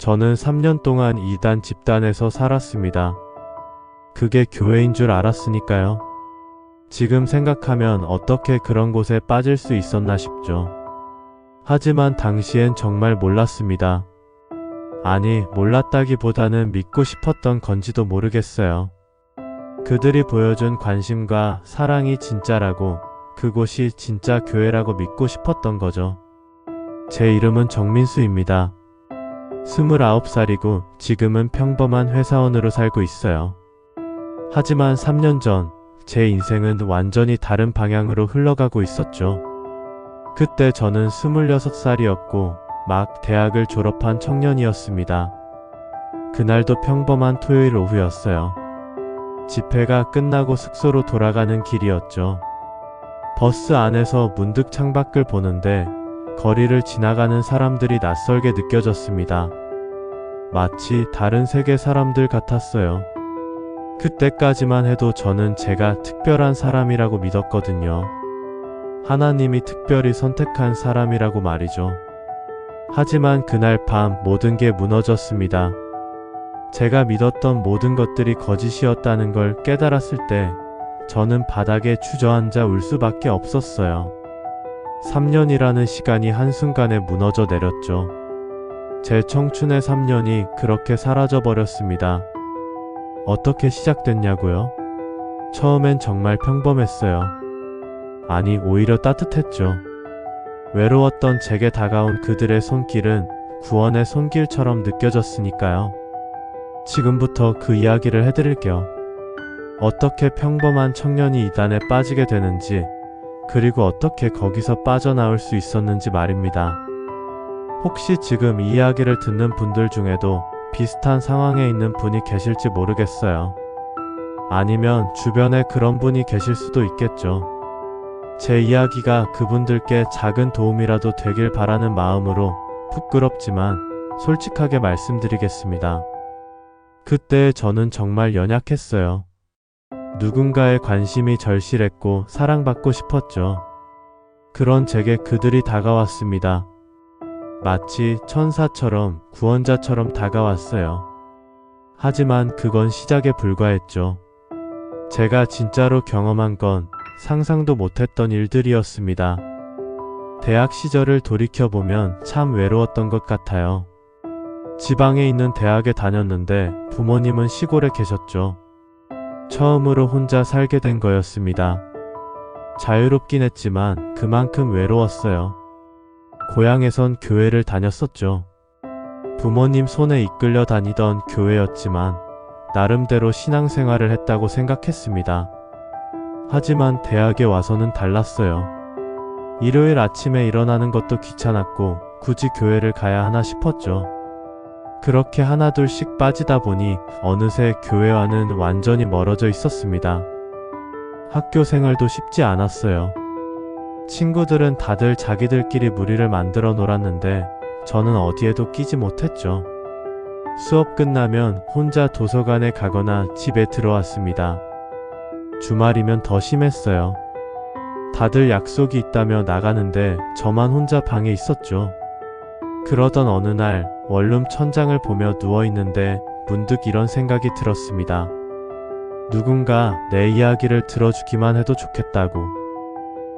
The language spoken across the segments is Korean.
저는 3년 동안 이단 집단에서 살았습니다. 그게 교회인 줄 알았으니까요. 지금 생각하면 어떻게 그런 곳에 빠질 수 있었나 싶죠. 하지만 당시엔 정말 몰랐습니다. 아니, 몰랐다기보다는 믿고 싶었던 건지도 모르겠어요. 그들이 보여준 관심과 사랑이 진짜라고 그곳이 진짜 교회라고 믿고 싶었던 거죠. 제 이름은 정민수입니다. 29살이고 지금은 평범한 회사원으로 살고 있어요. 하지만 3년 전 제 인생은 완전히 다른 방향으로 흘러가고 있었죠. 그때 저는 26살이었고 막 대학을 졸업한 청년이었습니다. 그날도 평범한 토요일 오후였어요. 집회가 끝나고 숙소로 돌아가는 길이었죠. 버스 안에서 문득 창밖을 보는데 거리를 지나가는 사람들이 낯설게 느껴졌습니다. 마치 다른 세계 사람들 같았어요. 그때까지만 해도 저는 제가 특별한 사람이라고 믿었거든요. 하나님이 특별히 선택한 사람이라고 말이죠. 하지만 그날 밤 모든 게 무너졌습니다. 제가 믿었던 모든 것들이 거짓이었다는 걸 깨달았을 때 저는 바닥에 주저앉아 울 수밖에 없었어요. 3년이라는 시간이 한순간에 무너져 내렸죠. 제 청춘의 3년이 그렇게 사라져 버렸습니다. 어떻게 시작됐냐고요? 처음엔 정말 평범했어요. 아니, 오히려 따뜻했죠. 외로웠던 제게 다가온 그들의 손길은 구원의 손길처럼 느껴졌으니까요. 지금부터 그 이야기를 해드릴게요. 어떻게 평범한 청년이 이단에 빠지게 되는지, 그리고 어떻게 거기서 빠져나올 수 있었는지 말입니다. 혹시 지금 이 이야기를 듣는 분들 중에도 비슷한 상황에 있는 분이 계실지 모르겠어요. 아니면 주변에 그런 분이 계실 수도 있겠죠. 제 이야기가 그분들께 작은 도움이라도 되길 바라는 마음으로 부끄럽지만 솔직하게 말씀드리겠습니다. 그때 저는 정말 연약했어요. 누군가의 관심이 절실했고 사랑받고 싶었죠. 그런 제게 그들이 다가왔습니다. 마치 천사처럼 구원자처럼 다가왔어요. 하지만 그건 시작에 불과했죠. 제가 진짜로 경험한 건 상상도 못했던 일들이었습니다. 대학 시절을 돌이켜보면 참 외로웠던 것 같아요. 지방에 있는 대학에 다녔는데 부모님은 시골에 계셨죠. 처음으로 혼자 살게 된 거였습니다. 자유롭긴 했지만 그만큼 외로웠어요. 고향에선 교회를 다녔었죠. 부모님 손에 이끌려 다니던 교회였지만 나름대로 신앙생활을 했다고 생각했습니다. 하지만 대학에 와서는 달랐어요. 일요일 아침에 일어나는 것도 귀찮았고 굳이 교회를 가야 하나 싶었죠. 그렇게 하나둘씩 빠지다 보니 어느새 교회와는 완전히 멀어져 있었습니다. 학교 생활도 쉽지 않았어요. 친구들은 다들 자기들끼리 무리를 만들어 놀았는데 저는 어디에도 끼지 못했죠. 수업 끝나면 혼자 도서관에 가거나 집에 들어왔습니다. 주말이면 더 심했어요. 다들 약속이 있다며 나가는데 저만 혼자 방에 있었죠. 그러던 어느 날 원룸 천장을 보며 누워 있는데 문득 이런 생각이 들었습니다. 누군가 내 이야기를 들어주기만 해도 좋겠다고.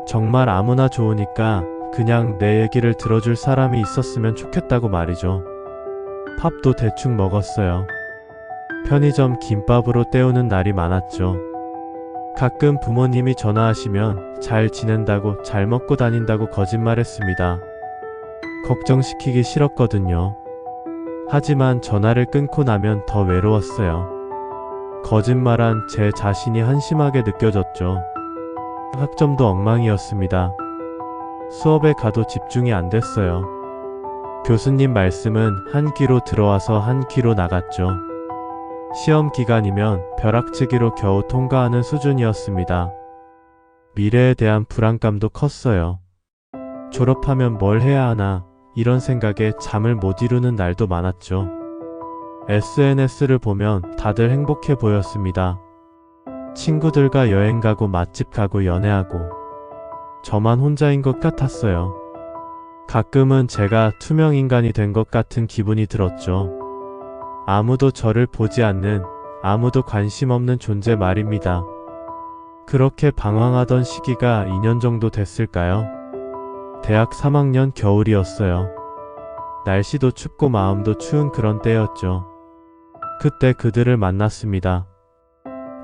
정말 아무나 좋으니까 그냥 내 얘기를 들어줄 사람이 있었으면 좋겠다고 말이죠. 팝도 대충 먹었어요. 편의점 김밥으로 때우는 날이 많았죠. 가끔 부모님이 전화하시면 잘 지낸다고 잘 먹고 다닌다고 거짓말했습니다. 걱정시키기 싫었거든요. 하지만 전화를 끊고 나면 더 외로웠어요. 거짓말한 제 자신이 한심하게 느껴졌죠. 학점도 엉망이었습니다. 수업에 가도 집중이 안 됐어요. 교수님 말씀은 한 귀로 들어와서 한 귀로 나갔죠. 시험 기간이면 벼락치기로 겨우 통과하는 수준이었습니다. 미래에 대한 불안감도 컸어요. 졸업하면 뭘 해야 하나 이런 생각에 잠을 못 이루는 날도 많았죠. SNS를 보면 다들 행복해 보였습니다. 친구들과 여행 가고 맛집 가고 연애하고 저만 혼자인 것 같았어요. 가끔은 제가 투명 인간이 된 것 같은 기분이 들었죠. 아무도 저를 보지 않는, 아무도 관심 없는 존재 말입니다. 그렇게 방황하던 시기가 2년 정도 됐을까요? 대학 3학년 겨울이었어요. 날씨도 춥고 마음도 추운 그런 때였죠. 그때 그들을 만났습니다.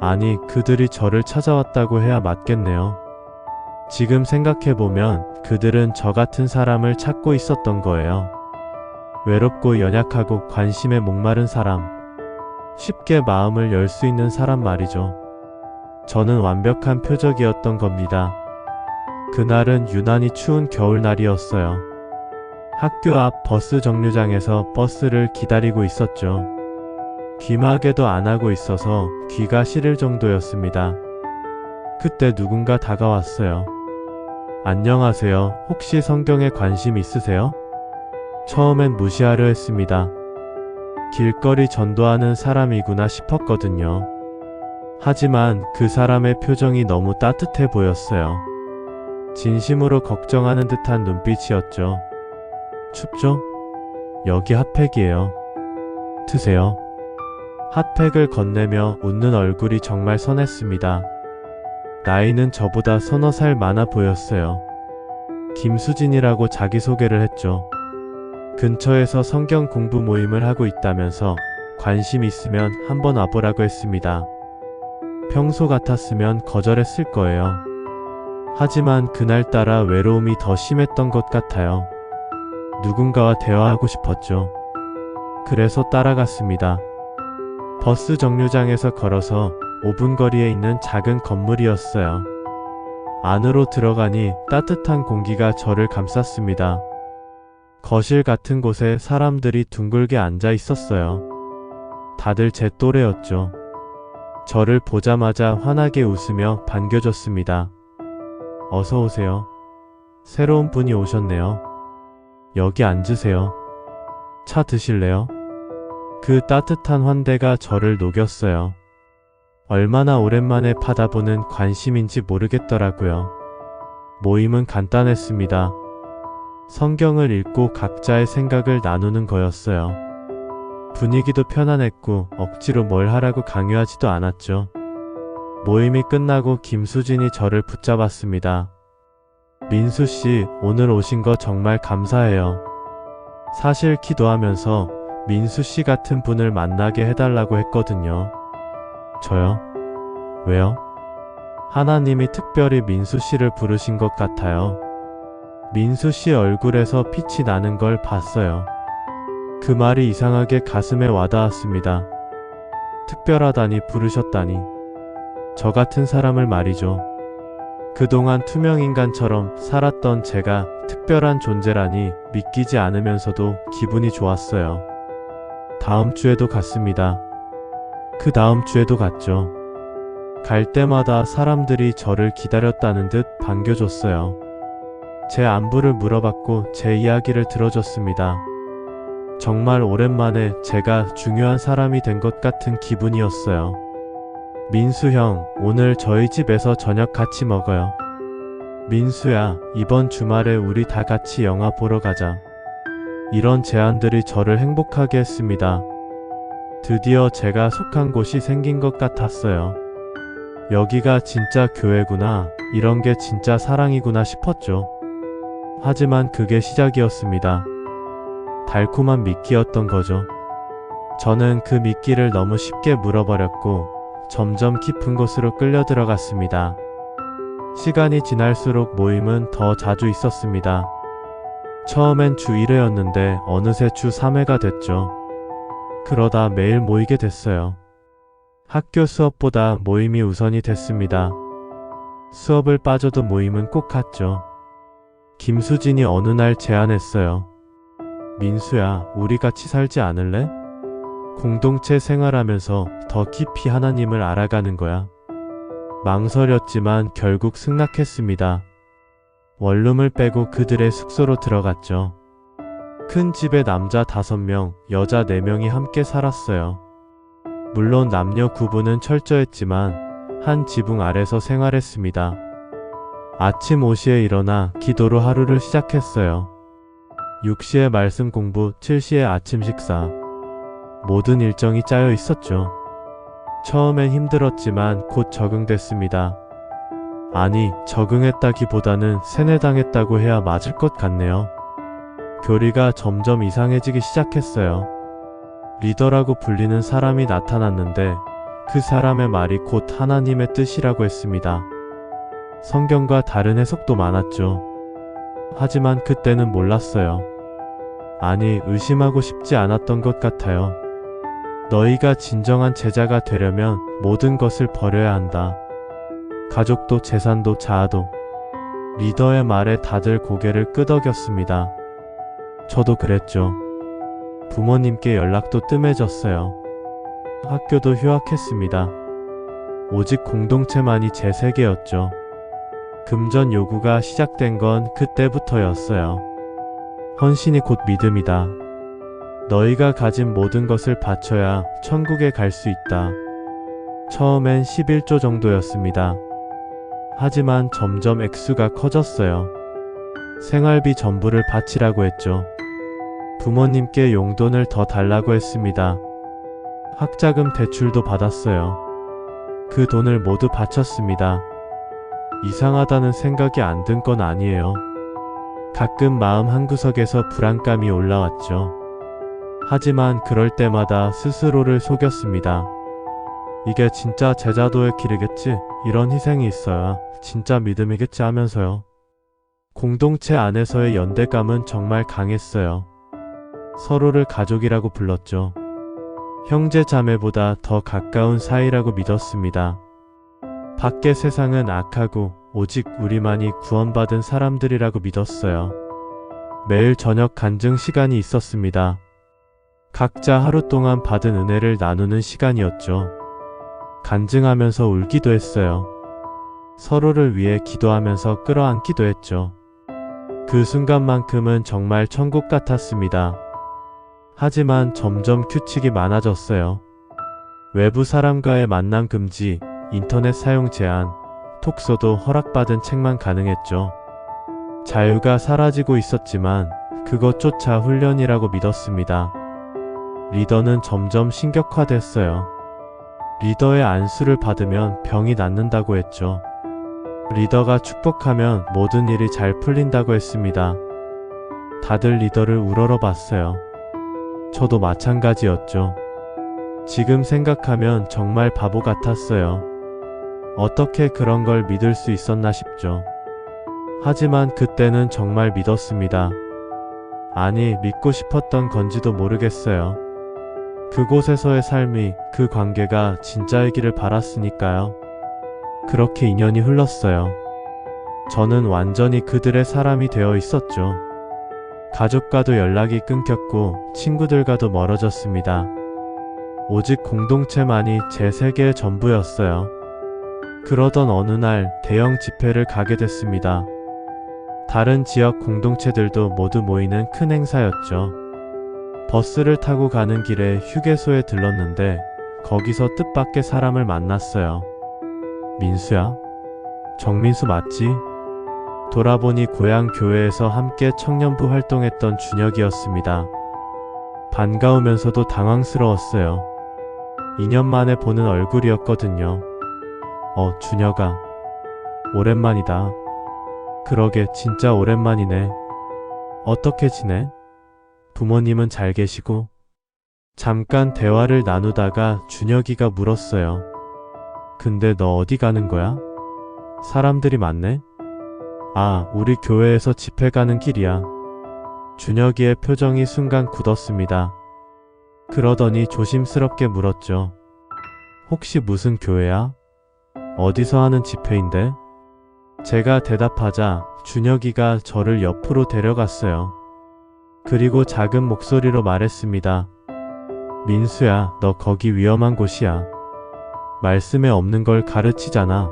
아니, 그들이 저를 찾아왔다고 해야 맞겠네요. 지금 생각해보면 그들은 저 같은 사람을 찾고 있었던 거예요. 외롭고 연약하고 관심에 목마른 사람. 쉽게 마음을 열 수 있는 사람 말이죠. 저는 완벽한 표적이었던 겁니다. 그날은 유난히 추운 겨울날이었어요. 학교 앞 버스 정류장에서 버스를 기다리고 있었죠. 귀마개도 안 하고 있어서 귀가 시릴 정도였습니다. 그때 누군가 다가왔어요. 안녕하세요. 혹시 성경에 관심 있으세요? 처음엔 무시하려 했습니다. 길거리 전도하는 사람이구나 싶었거든요. 하지만 그 사람의 표정이 너무 따뜻해 보였어요. 진심으로 걱정하는 듯한 눈빛이었죠. 춥죠? 여기 핫팩이에요. 드세요. 핫팩을 건네며 웃는 얼굴이 정말 선했습니다. 나이는 저보다 서너 살 많아 보였어요. 김수진이라고 자기소개를 했죠. 근처에서 성경 공부 모임을 하고 있다면서 관심 있으면 한번 와보라고 했습니다. 평소 같았으면 거절했을 거예요. 하지만 그날따라 외로움이 더 심했던 것 같아요. 누군가와 대화하고 싶었죠. 그래서 따라갔습니다. 버스 정류장에서 걸어서 5분 거리에 있는 작은 건물이었어요. 안으로 들어가니 따뜻한 공기가 저를 감쌌습니다. 거실 같은 곳에 사람들이 둥글게 앉아 있었어요. 다들 제 또래였죠. 저를 보자마자 환하게 웃으며 반겨줬습니다. 어서 오세요. 새로운 분이 오셨네요. 여기 앉으세요. 차 드실래요? 그 따뜻한 환대가 저를 녹였어요. 얼마나 오랜만에 받아보는 관심인지 모르겠더라고요. 모임은 간단했습니다. 성경을 읽고 각자의 생각을 나누는 거였어요. 분위기도 편안했고 억지로 뭘 하라고 강요하지도 않았죠. 모임이 끝나고 김수진이 저를 붙잡았습니다. 민수 씨, 오늘 오신 거 정말 감사해요. 사실 기도하면서 민수 씨 같은 분을 만나게 해달라고 했거든요. 저요? 왜요? 하나님이 특별히 민수 씨를 부르신 것 같아요. 민수 씨 얼굴에서 빛이 나는 걸 봤어요. 그 말이 이상하게 가슴에 와닿았습니다. 특별하다니 부르셨다니. 저 같은 사람을 말이죠. 그동안 투명인간처럼 살았던 제가 특별한 존재라니 믿기지 않으면서도 기분이 좋았어요. 다음 주에도 갔습니다. 그 다음 주에도 갔죠. 갈 때마다 사람들이 저를 기다렸다는 듯 반겨줬어요. 제 안부를 물어봤고 제 이야기를 들어줬습니다. 정말 오랜만에 제가 중요한 사람이 된 것 같은 기분이었어요. 민수 형, 오늘 저희 집에서 저녁 같이 먹어요. 민수야, 이번 주말에 우리 다 같이 영화 보러 가자. 이런 제안들이 저를 행복하게 했습니다. 드디어 제가 속한 곳이 생긴 것 같았어요. 여기가 진짜 교회구나, 이런 게 진짜 사랑이구나 싶었죠. 하지만 그게 시작이었습니다. 달콤한 미끼였던 거죠. 저는 그 미끼를 너무 쉽게 물어버렸고 점점 깊은 곳으로 끌려 들어갔습니다. 시간이 지날수록 모임은 더 자주 있었습니다. 처음엔 주 1회였는데 어느새 주 3회가 됐죠. 그러다 매일 모이게 됐어요. 학교 수업보다 모임이 우선이 됐습니다. 수업을 빠져도 모임은 꼭 갔죠. 김수진이 어느 날 제안했어요. 민수야, 우리 같이 살지 않을래? 공동체 생활하면서 더 깊이 하나님을 알아가는 거야. 망설였지만 결국 승낙했습니다. 원룸을 빼고 그들의 숙소로 들어갔죠. 큰 집에 남자 5명, 여자 4명이 함께 살았어요. 물론 남녀 구분은 철저했지만 한 지붕 아래서 생활했습니다. 아침 5시에 일어나 기도로 하루를 시작했어요. 6시에 말씀 공부, 7시에 아침 식사. 모든 일정이 짜여 있었죠. 처음엔 힘들었지만 곧 적응됐습니다. 아니, 적응했다기보다는 세뇌당했다고 해야 맞을 것 같네요. 교리가 점점 이상해지기 시작했어요. 리더라고 불리는 사람이 나타났는데 그 사람의 말이 곧 하나님의 뜻이라고 했습니다. 성경과 다른 해석도 많았죠. 하지만 그때는 몰랐어요. 아니, 의심하고 싶지 않았던 것 같아요. 너희가 진정한 제자가 되려면 모든 것을 버려야 한다. 가족도 재산도 자아도. 리더의 말에 다들 고개를 끄덕였습니다. 저도 그랬죠. 부모님께 연락도 뜸해졌어요. 학교도 휴학했습니다. 오직 공동체만이 제 세계였죠. 금전 요구가 시작된 건 그때부터였어요. 헌신이 곧 믿음이다. 너희가 가진 모든 것을 바쳐야 천국에 갈 수 있다. 처음엔 11조 정도였습니다. 하지만 점점 액수가 커졌어요. 생활비 전부를 바치라고 했죠. 부모님께 용돈을 더 달라고 했습니다. 학자금 대출도 받았어요. 그 돈을 모두 바쳤습니다. 이상하다는 생각이 안 든 건 아니에요. 가끔 마음 한구석에서 불안감이 올라왔죠. 하지만 그럴 때마다 스스로를 속였습니다. 이게 진짜 제자도의 길이겠지? 이런 희생이 있어야 진짜 믿음이겠지 하면서요. 공동체 안에서의 연대감은 정말 강했어요. 서로를 가족이라고 불렀죠. 형제 자매보다 더 가까운 사이라고 믿었습니다. 밖의 세상은 악하고 오직 우리만이 구원받은 사람들이라고 믿었어요. 매일 저녁 간증 시간이 있었습니다. 각자 하루 동안 받은 은혜를 나누는 시간이었죠. 간증하면서 울기도 했어요. 서로를 위해 기도하면서 끌어안기도 했죠. 그 순간만큼은 정말 천국 같았습니다. 하지만 점점 규칙이 많아졌어요. 외부 사람과의 만남 금지, 인터넷 사용 제한, 톡소도 허락받은 책만 가능했죠. 자유가 사라지고 있었지만 그것조차 훈련이라고 믿었습니다. 리더는 점점 신격화됐어요. 리더의 안수를 받으면 병이 낫는다고 했죠. 리더가 축복하면 모든 일이 잘 풀린다고 했습니다. 다들 리더를 우러러 봤어요. 저도 마찬가지였죠. 지금 생각하면 정말 바보 같았어요. 어떻게 그런 걸 믿을 수 있었나 싶죠. 하지만 그때는 정말 믿었습니다. 아니, 믿고 싶었던 건지도 모르겠어요. 그곳에서의 삶이, 그 관계가 진짜이기를 바랐으니까요. 그렇게 인연이 흘렀어요. 저는 완전히 그들의 사람이 되어 있었죠. 가족과도 연락이 끊겼고 친구들과도 멀어졌습니다. 오직 공동체만이 제 세계의 전부였어요. 그러던 어느 날 대형 집회를 가게 됐습니다. 다른 지역 공동체들도 모두 모이는 큰 행사였죠. 버스를 타고 가는 길에 휴게소에 들렀는데 거기서 뜻밖의 사람을 만났어요. 민수야? 정민수 맞지? 돌아보니 고향 교회에서 함께 청년부 활동했던 준혁이었습니다. 반가우면서도 당황스러웠어요. 2년 만에 보는 얼굴이었거든요. 어, 준혁아. 오랜만이다. 그러게, 진짜 오랜만이네. 어떻게 지내? 부모님은 잘 계시고? 잠깐 대화를 나누다가 준혁이가 물었어요. 근데 너 어디 가는 거야? 사람들이 많네? 아, 우리 교회에서 집회 가는 길이야. 준혁이의 표정이 순간 굳었습니다. 그러더니 조심스럽게 물었죠. 혹시 무슨 교회야? 어디서 하는 집회인데? 제가 대답하자 준혁이가 저를 옆으로 데려갔어요. 그리고 작은 목소리로 말했습니다. 민수야, 너 거기 위험한 곳이야. 말씀에 없는 걸 가르치잖아.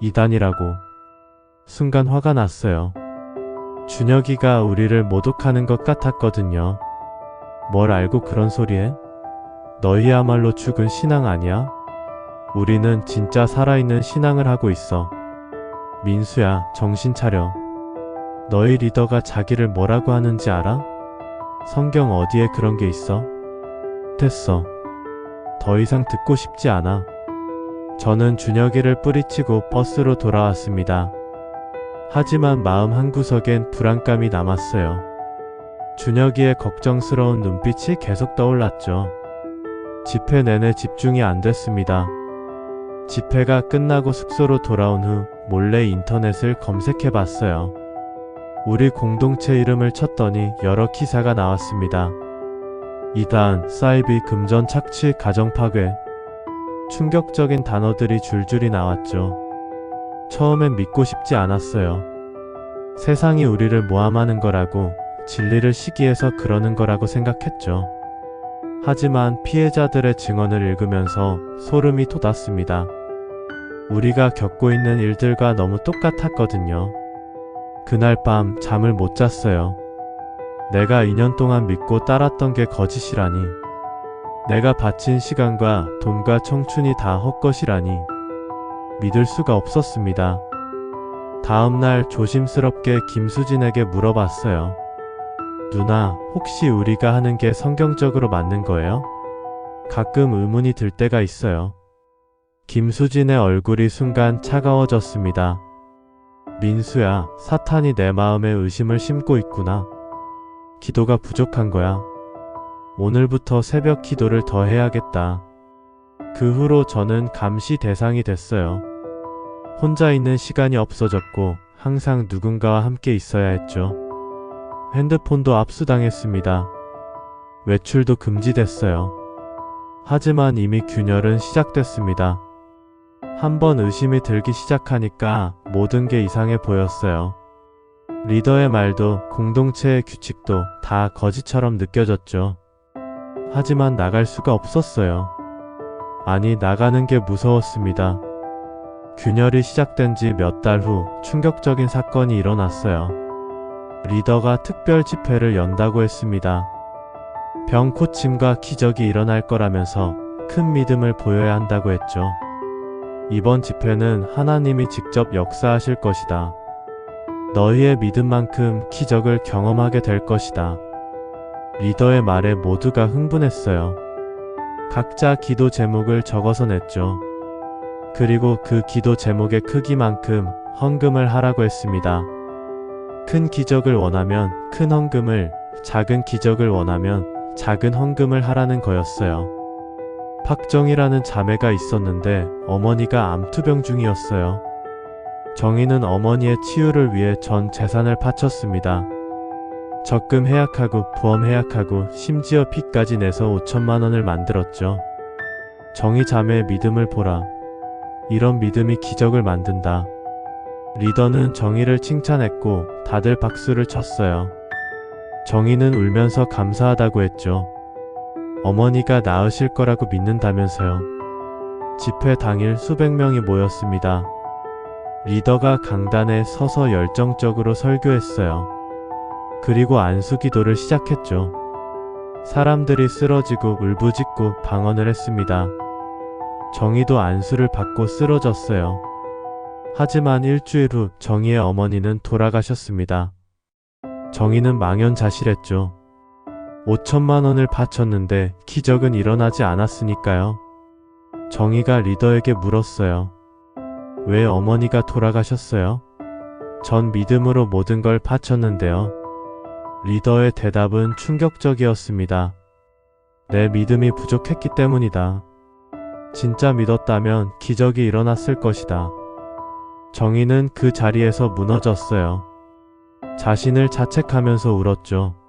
이단이라고. 순간 화가 났어요. 준혁이가 우리를 모독하는 것 같았거든요. 뭘 알고 그런 소리해? 너희야말로 죽은 신앙 아니야? 우리는 진짜 살아있는 신앙을 하고 있어. 민수야, 정신 차려. 너희 리더가 자기를 뭐라고 하는지 알아? 성경 어디에 그런 게 있어? 됐어. 더 이상 듣고 싶지 않아. 저는 준혁이를 뿌리치고 버스로 돌아왔습니다. 하지만 마음 한구석엔 불안감이 남았어요. 준혁이의 걱정스러운 눈빛이 계속 떠올랐죠. 집회 내내 집중이 안 됐습니다. 집회가 끝나고 숙소로 돌아온 후 몰래 인터넷을 검색해 봤어요. 우리 공동체 이름을 쳤더니 여러 기사가 나왔습니다. 이단, 사이비 금전 착취 가정 파괴. 충격적인 단어들이 줄줄이 나왔죠. 처음엔 믿고 싶지 않았어요. 세상이 우리를 모함하는 거라고, 진리를 시기해서 그러는 거라고 생각했죠. 하지만 피해자들의 증언을 읽으면서 소름이 돋았습니다. 우리가 겪고 있는 일들과 너무 똑같았거든요. 그날 밤 잠을 못 잤어요. 내가 2년 동안 믿고 따랐던 게 거짓이라니. 내가 바친 시간과 돈과 청춘이 다 헛것이라니. 믿을 수가 없었습니다. 다음날 조심스럽게 김수진에게 물어봤어요. 누나, 혹시 우리가 하는 게 성경적으로 맞는 거예요? 가끔 의문이 들 때가 있어요. 김수진의 얼굴이 순간 차가워졌습니다. 민수야, 사탄이 내 마음에 의심을 심고 있구나. 기도가 부족한 거야. 오늘부터 새벽 기도를 더 해야겠다. 그 후로 저는 감시 대상이 됐어요. 혼자 있는 시간이 없어졌고 항상 누군가와 함께 있어야 했죠. 핸드폰도 압수당했습니다. 외출도 금지됐어요. 하지만 이미 균열은 시작됐습니다. 한번 의심이 들기 시작하니까 모든 게 이상해 보였어요. 리더의 말도 공동체의 규칙도 다 거짓처럼 느껴졌죠. 하지만 나갈 수가 없었어요. 아니, 나가는 게 무서웠습니다. 균열이 시작된 지 몇 달 후 충격적인 사건이 일어났어요. 리더가 특별 집회를 연다고 했습니다. 병코침과 기적이 일어날 거라면서 큰 믿음을 보여야 한다고 했죠. 이번 집회는 하나님이 직접 역사하실 것이다. 너희의 믿음만큼 기적을 경험하게 될 것이다. 리더의 말에 모두가 흥분했어요. 각자 기도 제목을 적어서 냈죠. 그리고 그 기도 제목의 크기만큼 헌금을 하라고 했습니다. 큰 기적을 원하면 큰 헌금을, 작은 기적을 원하면 작은 헌금을 하라는 거였어요. 박정이라는 자매가 있었는데 어머니가 암투병 중이었어요. 정희는 어머니의 치유를 위해 전 재산을 바쳤습니다. 적금 해약하고 보험 해약하고 심지어 빚까지 내서 5천만 원을 만들었죠. 정희 자매의 믿음을 보라. 이런 믿음이 기적을 만든다. 리더는 정희를 칭찬했고 다들 박수를 쳤어요. 정희는 울면서 감사하다고 했죠. 어머니가 나으실 거라고 믿는다면서요. 집회 당일 수백 명이 모였습니다. 리더가 강단에 서서 열정적으로 설교했어요. 그리고 안수 기도를 시작했죠. 사람들이 쓰러지고 울부짖고 방언을 했습니다. 정희도 안수를 받고 쓰러졌어요. 하지만 일주일 후 정희의 어머니는 돌아가셨습니다. 정희는 망연자실했죠. 5천만 원을 바쳤는데 기적은 일어나지 않았으니까요. 정희가 리더에게 물었어요. 왜 어머니가 돌아가셨어요? 전 믿음으로 모든 걸 바쳤는데요. 리더의 대답은 충격적이었습니다. 내 믿음이 부족했기 때문이다. 진짜 믿었다면 기적이 일어났을 것이다. 정희는 그 자리에서 무너졌어요. 자신을 자책하면서 울었죠.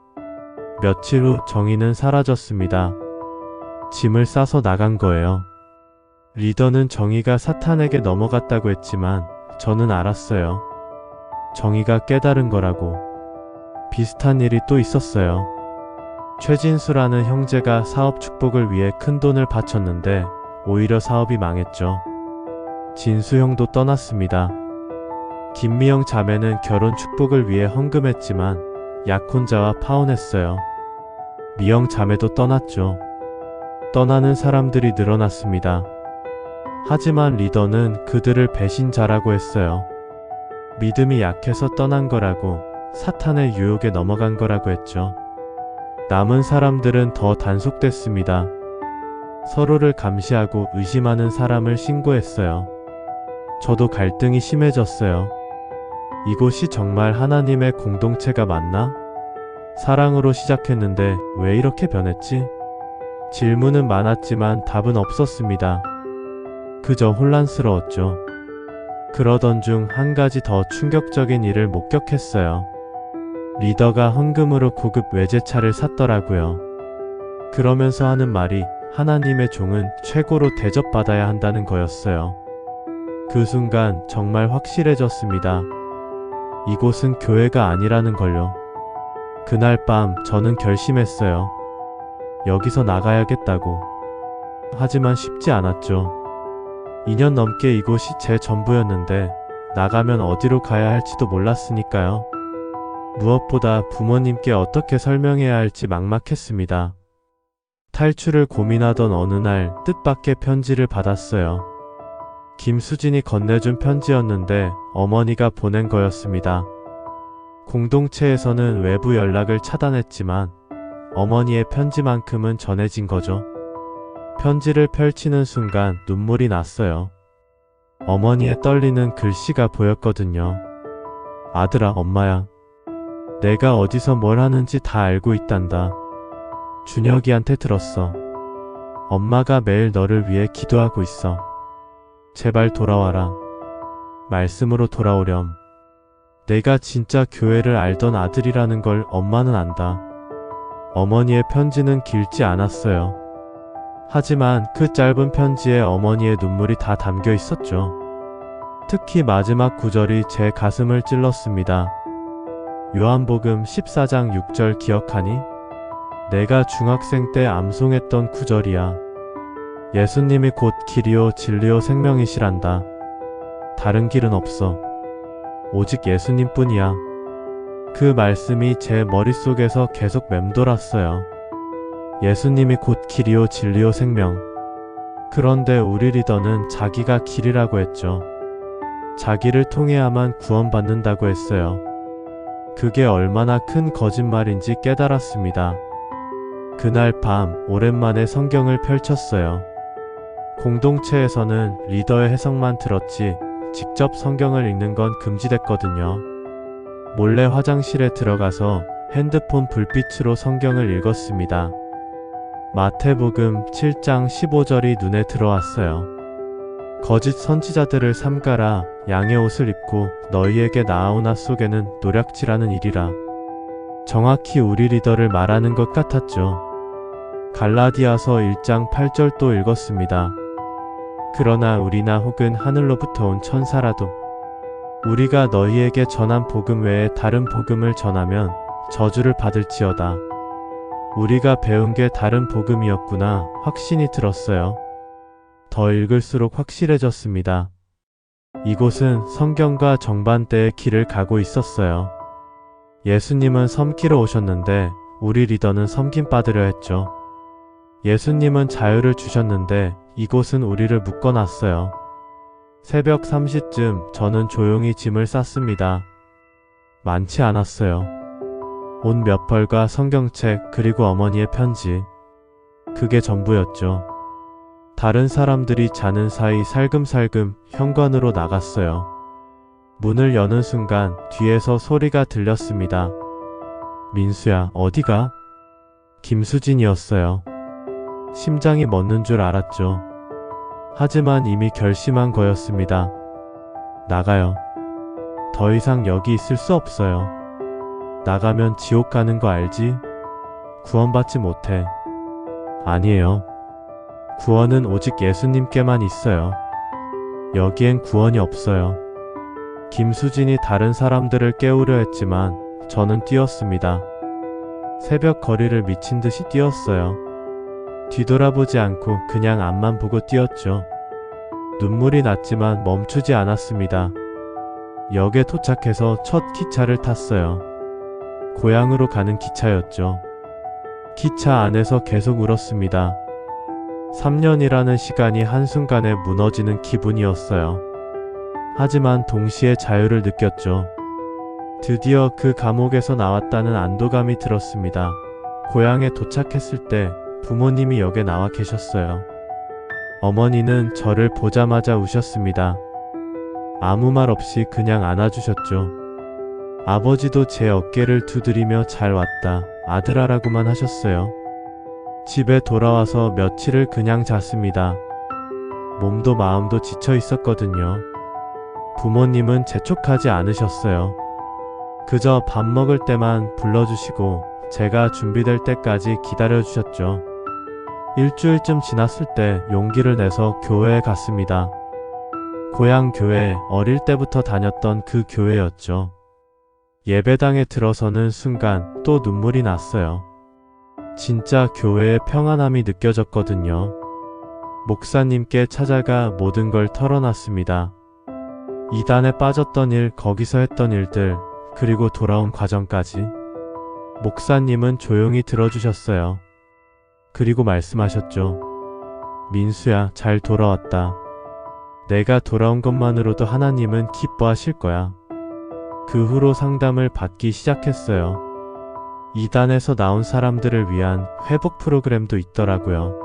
며칠 후 정희는 사라졌습니다. 짐을 싸서 나간 거예요. 리더는 정희가 사탄에게 넘어갔다고 했지만 저는 알았어요. 정희가 깨달은 거라고. 비슷한 일이 또 있었어요. 최진수라는 형제가 사업 축복을 위해 큰 돈을 바쳤는데 오히려 사업이 망했죠. 진수 형도 떠났습니다. 김미영 자매는 결혼 축복을 위해 헌금했지만 약혼자와 파혼했어요. 미영 자매도 떠났죠. 떠나는 사람들이 늘어났습니다. 하지만 리더는 그들을 배신자라고 했어요. 믿음이 약해서 떠난 거라고 사탄의 유혹에 넘어간 거라고 했죠. 남은 사람들은 더 단속됐습니다. 서로를 감시하고 의심하는 사람을 신고했어요. 저도 갈등이 심해졌어요. 이곳이 정말 하나님의 공동체가 맞나? 사랑으로 시작했는데 왜 이렇게 변했지? 질문은 많았지만 답은 없었습니다. 그저 혼란스러웠죠. 그러던 중 한 가지 더 충격적인 일을 목격했어요. 리더가 헌금으로 고급 외제차를 샀더라고요. 그러면서 하는 말이 하나님의 종은 최고로 대접받아야 한다는 거였어요. 그 순간 정말 확실해졌습니다. 이곳은 교회가 아니라는 걸요. 그날 밤 저는 결심했어요. 여기서 나가야겠다고. 하지만 쉽지 않았죠. 2년 넘게 이곳이 제 전부였는데 나가면 어디로 가야 할지도 몰랐으니까요. 무엇보다 부모님께 어떻게 설명해야 할지 막막했습니다. 탈출을 고민하던 어느 날 뜻밖의 편지를 받았어요. 김수진이 건네준 편지였는데 어머니가 보낸 거였습니다. 공동체에서는 외부 연락을 차단했지만 어머니의 편지만큼은 전해진 거죠. 편지를 펼치는 순간 눈물이 났어요. 어머니의 떨리는 글씨가 보였거든요. 아들아, 엄마야. 내가 어디서 뭘 하는지 다 알고 있단다. 준혁이한테 들었어. 엄마가 매일 너를 위해 기도하고 있어. 제발 돌아와라. 말씀으로 돌아오렴. 내가 진짜 교회를 알던 아들이라는 걸 엄마는 안다. 어머니의 편지는 길지 않았어요. 하지만 그 짧은 편지에 어머니의 눈물이 다 담겨 있었죠. 특히 마지막 구절이 제 가슴을 찔렀습니다. 요한복음 14장 6절 기억하니? 내가 중학생 때 암송했던 구절이야. 예수님이 곧 길이요 진리요 생명이시란다. 다른 길은 없어. 오직 예수님뿐이야. 그 말씀이 제 머릿속에서 계속 맴돌았어요. 예수님이 곧 길이요 진리요 생명. 그런데 우리 리더는 자기가 길이라고 했죠. 자기를 통해야만 구원받는다고 했어요. 그게 얼마나 큰 거짓말인지 깨달았습니다. 그날 밤 오랜만에 성경을 펼쳤어요. 공동체에서는 리더의 해석만 들었지 직접 성경을 읽는 건 금지됐거든요. 몰래 화장실에 들어가서 핸드폰 불빛으로 성경을 읽었습니다. 마태복음 7장 15절이 눈에 들어왔어요. 거짓 선지자들을 삼가라 양의 옷을 입고 너희에게 나아오나 속에는 노략질하는 일이라. 정확히 우리 리더를 말하는 것 같았죠. 갈라디아서 1장 8절 도 읽었습니다. 그러나 우리나 혹은 하늘로부터 온 천사라도 우리가 너희에게 전한 복음 외에 다른 복음을 전하면 저주를 받을지어다. 우리가 배운 게 다른 복음이었구나 확신이 들었어요. 더 읽을수록 확실해졌습니다. 이곳은 성경과 정반대의 길을 가고 있었어요. 예수님은 섬기러 오셨는데 우리 리더는 섬김 받으려 했죠. 예수님은 자유를 주셨는데 이곳은 우리를 묶어놨어요. 새벽 3시쯤 저는 조용히 짐을 쌌습니다. 많지 않았어요. 옷 몇 벌과 성경책 그리고 어머니의 편지. 그게 전부였죠. 다른 사람들이 자는 사이 살금살금 현관으로 나갔어요. 문을 여는 순간 뒤에서 소리가 들렸습니다. 민수야, 어디가? 김수진이었어요. 심장이 멎는 줄 알았죠. 하지만 이미 결심한 거였습니다. 나가요. 더 이상 여기 있을 수 없어요. 나가면 지옥 가는 거 알지? 구원받지 못해. 아니에요. 구원은 오직 예수님께만 있어요. 여기엔 구원이 없어요. 김수진이 다른 사람들을 깨우려 했지만 저는 뛰었습니다. 새벽 거리를 미친 듯이 뛰었어요. 뒤돌아보지 않고 그냥 앞만 보고 뛰었죠. 눈물이 났지만 멈추지 않았습니다. 역에 도착해서 첫 기차를 탔어요. 고향으로 가는 기차였죠. 기차 안에서 계속 울었습니다. 3년이라는 시간이 한순간에 무너지는 기분이었어요. 하지만 동시에 자유를 느꼈죠. 드디어 그 감옥에서 나왔다는 안도감이 들었습니다. 고향에 도착했을 때 부모님이 역에 나와 계셨어요. 어머니는 저를 보자마자 우셨습니다. 아무 말 없이 그냥 안아주셨죠. 아버지도 제 어깨를 두드리며 잘 왔다, 아들아라고만 하셨어요. 집에 돌아와서 며칠을 그냥 잤습니다. 몸도 마음도 지쳐 있었거든요. 부모님은 재촉하지 않으셨어요. 그저 밥 먹을 때만 불러주시고 제가 준비될 때까지 기다려주셨죠. 일주일쯤 지났을 때 용기를 내서 교회에 갔습니다. 고향 교회 어릴 때부터 다녔던 그 교회였죠. 예배당에 들어서는 순간 또 눈물이 났어요. 진짜 교회의 평안함이 느껴졌거든요. 목사님께 찾아가 모든 걸 털어놨습니다. 이단에 빠졌던 일, 거기서 했던 일들, 그리고 돌아온 과정까지. 목사님은 조용히 들어주셨어요. 그리고 말씀하셨죠. 민수야, 잘 돌아왔다. 내가 돌아온 것만으로도 하나님은 기뻐하실 거야. 그 후로 상담을 받기 시작했어요. 이단에서 나온 사람들을 위한 회복 프로그램도 있더라고요.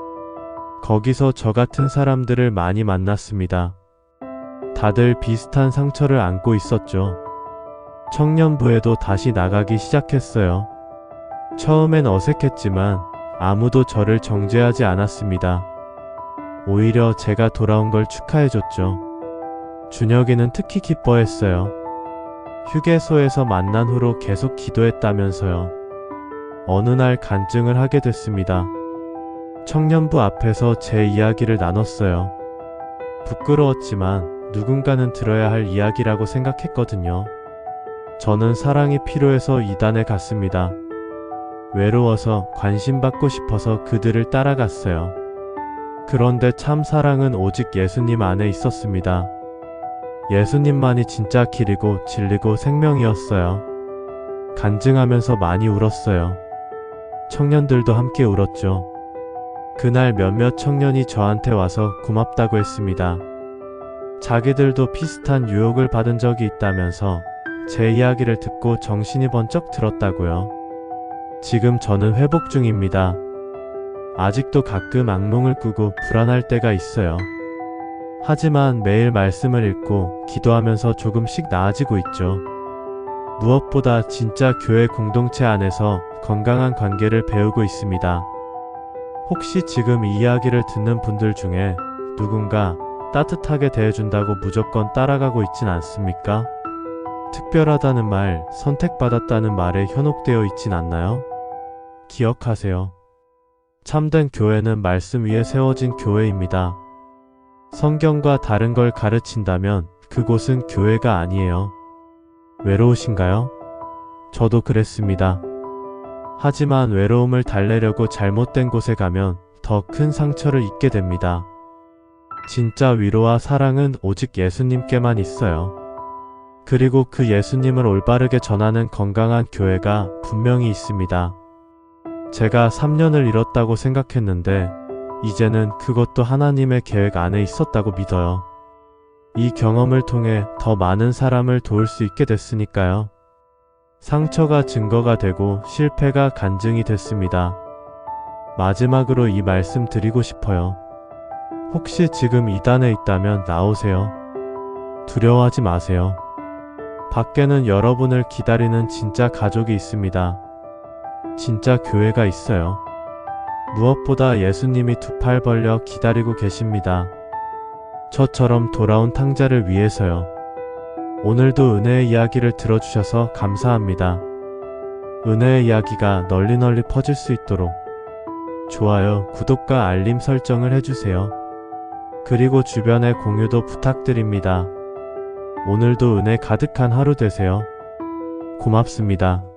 거기서 저 같은 사람들을 많이 만났습니다. 다들 비슷한 상처를 안고 있었죠. 청년부에도 다시 나가기 시작했어요. 처음엔 어색했지만 아무도 저를 정죄하지 않았습니다. 오히려 제가 돌아온 걸 축하해줬죠. 준혁이는 특히 기뻐했어요. 휴게소에서 만난 후로 계속 기도했다면서요. 어느 날 간증을 하게 됐습니다. 청년부 앞에서 제 이야기를 나눴어요. 부끄러웠지만 누군가는 들어야 할 이야기라고 생각했거든요. 저는 사랑이 필요해서 이단에 갔습니다. 외로워서 관심받고 싶어서 그들을 따라갔어요. 그런데 참 사랑은 오직 예수님 안에 있었습니다. 예수님만이 진짜 길이고 진리고 생명이었어요. 간증하면서 많이 울었어요. 청년들도 함께 울었죠. 그날 몇몇 청년이 저한테 와서 고맙다고 했습니다. 자기들도 비슷한 유혹을 받은 적이 있다면서 제 이야기를 듣고 정신이 번쩍 들었다고요. 지금 저는 회복 중입니다. 아직도 가끔 악몽을 꾸고 불안할 때가 있어요. 하지만 매일 말씀을 읽고 기도하면서 조금씩 나아지고 있죠. 무엇보다 진짜 교회 공동체 안에서 건강한 관계를 배우고 있습니다. 혹시 지금 이 이야기를 듣는 분들 중에 누군가 따뜻하게 대해준다고 무조건 따라가고 있진 않습니까? 특별하다는 말, 선택받았다는 말에 현혹되어 있진 않나요? 기억하세요. 참된 교회는 말씀 위에 세워진 교회입니다. 성경과 다른 걸 가르친다면 그곳은 교회가 아니에요. 외로우신가요? 저도 그랬습니다. 하지만 외로움을 달래려고 잘못된 곳에 가면 더 큰 상처를 입게 됩니다. 진짜 위로와 사랑은 오직 예수님께만 있어요. 그리고 그 예수님을 올바르게 전하는 건강한 교회가 분명히 있습니다. 제가 3년을 잃었다고 생각했는데, 이제는 그것도 하나님의 계획 안에 있었다고 믿어요. 이 경험을 통해 더 많은 사람을 도울 수 있게 됐으니까요. 상처가 증거가 되고 실패가 간증이 됐습니다. 마지막으로 이 말씀 드리고 싶어요. 혹시 지금 이단에 있다면 나오세요. 두려워하지 마세요. 밖에는 여러분을 기다리는 진짜 가족이 있습니다. 진짜 교회가 있어요. 무엇보다 예수님이 두 팔 벌려 기다리고 계십니다. 저처럼 돌아온 탕자를 위해서요. 오늘도 은혜의 이야기를 들어주셔서 감사합니다. 은혜의 이야기가 널리 널리 퍼질 수 있도록 좋아요, 구독과 알림 설정을 해주세요. 그리고 주변에 공유도 부탁드립니다. 오늘도 은혜 가득한 하루 되세요. 고맙습니다.